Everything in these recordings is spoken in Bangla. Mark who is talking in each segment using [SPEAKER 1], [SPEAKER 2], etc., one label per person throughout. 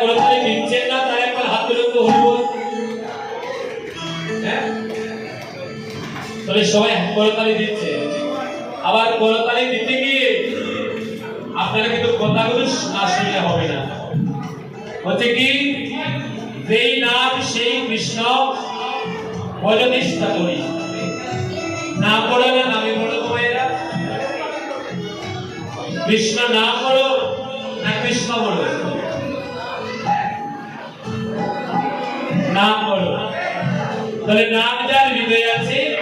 [SPEAKER 1] করতালি দিচ্ছেন না, তার একবার হাত তুলে তো হইব হ্যাঁ? তাহলে সবাই করতালি দিচ্ছে। আবার দিতে গিয়ে আপনারা কিন্তু কথাগুলো হবে না। হচ্ছে কি? যেই নাম, সেই কৃষ্ণ করি। না পড়ে না নামে পড়ো তোমায়েরা কৃষ্ণ না পড়ো তাহলে নাম যার হৃদয়ে আছে?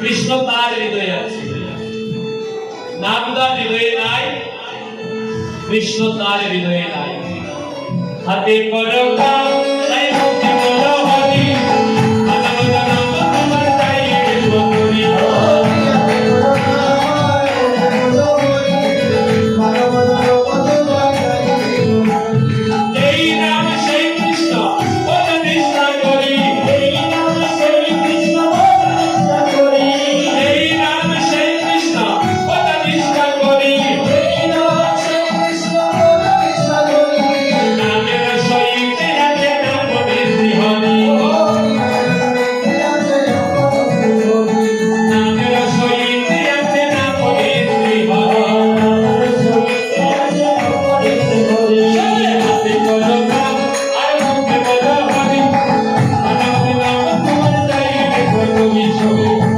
[SPEAKER 1] কৃষ্ণ তার হৃদয়ে আছে। নাম যার হৃদয়ে নাই? কৃষ্ণ তার হৃদয়ে নাই। হাতে করো দেখো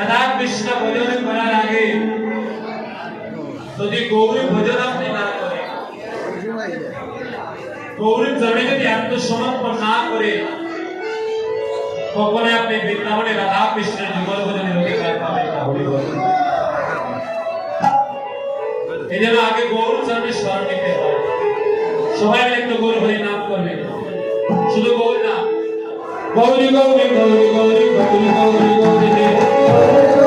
[SPEAKER 1] রাধা কৃষ্ণ ভজন করার আগে যদি গৌরী ভজন আপনি না করেন গৌরীর চরণে যদি আত্মসমর্পণ না করে কখনো আপনি বৃন্দাবনে রাধা কৃষ্ণের যুগল ভজনের অধিকার পাবেন না, হরি এই জন্য আগে গৌর চরণে স্মরণ নিতে হয়। সবাই একটু গৌর হরি নাম করবে শুধু গৌর না গৌরী গৌরী গৌরী গৌরী গৌরী গৌরী